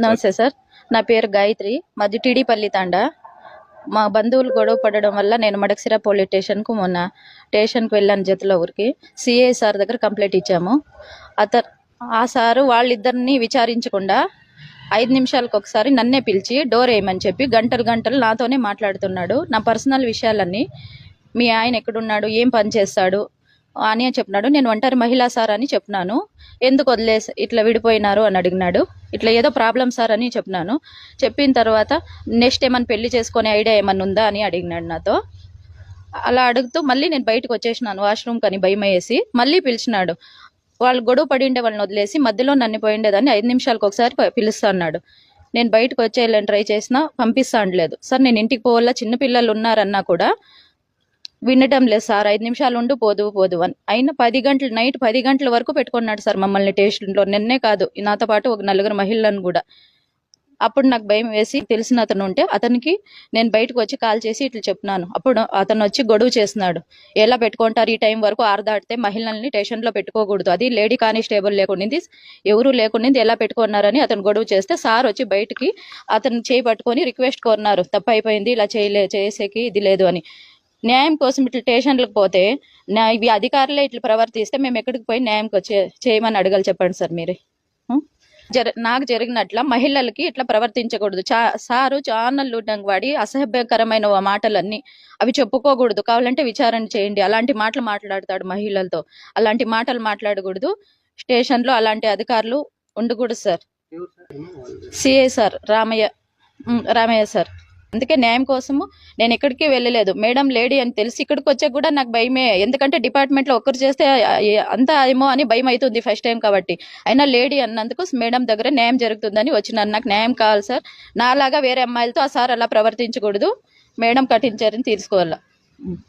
నమస్తే సార్. నా పేరు గాయత్రి. మాది టీడీపల్లి తాండ. మా బంధువులు గొడవ పడడం వల్ల నేను మడక్సిరా పోలీస్ స్టేషన్కు మొన్న స్టేషన్కు వెళ్ళాను జతలో ఊరికి. సిఐ సార్ దగ్గర కంప్లైంట్ ఇచ్చాము. అత ఆ సారు వాళ్ళిద్దరిని విచారించకుండా ఐదు నిమిషాలకు ఒకసారి నన్నే పిలిచి డోర్ వేయమని చెప్పి గంటలు గంటలు నాతోనే మాట్లాడుతున్నాడు. నా పర్సనల్ విషయాలన్నీ మీ ఆయన ఎక్కడున్నాడు ఏం పని చేస్తాడు అని చెప్పినాడు నేను ఒంటరి మహిళా సార్ అని చెప్పినాను. ఎందుకు వదిలేసి ఇట్లా విడిపోయినారు అని అడిగినాడు. ఇట్లా ఏదో ప్రాబ్లం సార్ అని చెప్పినాను. చెప్పిన తర్వాత నెక్స్ట్ ఏమైనా పెళ్ళి చేసుకునే ఐడియా ఏమన్నా ఉందా అని అడిగినాడు నాతో. అలా అడుగుతూ మళ్ళీ నేను బయటకు వచ్చేసినాను వాష్రూమ్ కని భయం వేసి మళ్ళీ పిలిచినాడు. వాళ్ళు గొడవ పడి ఉండే వాళ్ళని వదిలేసి మధ్యలో నన్ను పోయిండేదాన్ని ఐదు నిమిషాలకు ఒకసారి పిలుస్తా అన్నాడు. నేను బయటకు వచ్చేయాలని ట్రై చేసినా పంపిస్తా అనలేదు. సార్ నేను ఇంటికి పోవాలా? చిన్నపిల్లలు ఉన్నారన్నా కూడా వినడం లేదు సార్. ఐదు నిమిషాలు ఉండు పోదు పోదు అని. అయినా పది గంటలు నైట్ పది గంటల వరకు పెట్టుకున్నాడు సార్ మమ్మల్ని స్టేషన్లో నిన్నే కాదు నాతో పాటు ఒక నలుగురు మహిళలను కూడా. అప్పుడు నాకు భయం వేసి తెలిసిన అతను ఉంటే అతనికి నేను బయటకు వచ్చి కాల్ చేసి ఇట్లా చెప్పినాను. అప్పుడు అతను వచ్చి గొడవ చేస్తున్నాడు. ఎలా పెట్టుకుంటారు? ఈ టైం వరకు ఆరదాడితే మహిళల్ని స్టేషన్లో పెట్టుకోకూడదు. అది లేడీ కానిస్టేబుల్ లేకుండింది ఎవరు లేకుండింది ఎలా పెట్టుకున్నారని అతను గొడవ చేస్తే సార్ వచ్చి బయటికి అతను చేయి పట్టుకొని రిక్వెస్ట్ కోరినారు తప్పు అయిపోయింది ఇలా చేయలే చేసేకి ఇది లేదు అని. న్యాయం కోసం ఇట్లా స్టేషన్లకు పోతే ఇవి అధికారులే ఇట్లా ప్రవర్తిస్తే మేము ఎక్కడికి పోయి న్యాయంకి వచ్చే చేయమని అడగాలి చెప్పండి సార్ మీరు? జర నాకు జరిగినట్ల మహిళలకి ఇట్లా ప్రవర్తించకూడదు. చా సారు చాలా లూటంగా వాడి అసభ్యకరమైన మాటలన్నీ అవి చెప్పుకోకూడదు. కావాలంటే విచారణ చేయండి. అలాంటి మాటలు మాట్లాడతాడు మహిళలతో. అలాంటి మాటలు మాట్లాడకూడదు. స్టేషన్లో అలాంటి అధికారులు ఉండకూడదు sir. CI sir? Ramaiah. Ramaiah sir. అందుకే న్యాయం కోసము నేను ఎక్కడికి వెళ్ళలేదు. మేడం లేడీ అని తెలిసి ఇక్కడికి వచ్చాక కూడా నాకు భయమే. ఎందుకంటే డిపార్ట్మెంట్లో ఒక్కరు చేస్తే అంతా ఏమో అని భయం అవుతుంది ఫస్ట్ టైం కాబట్టి. అయినా లేడీ అన్నందుకు మేడం దగ్గర న్యాయం జరుగుతుందని వచ్చినాను నాకు న్యాయం కావాలి సార్. నాలాగా వేరే అమ్మాయిలతో ఆ సార్ అలా ప్రవర్తించకూడదు. మేడం కఠిన చర్యను తీసుకోవాలా.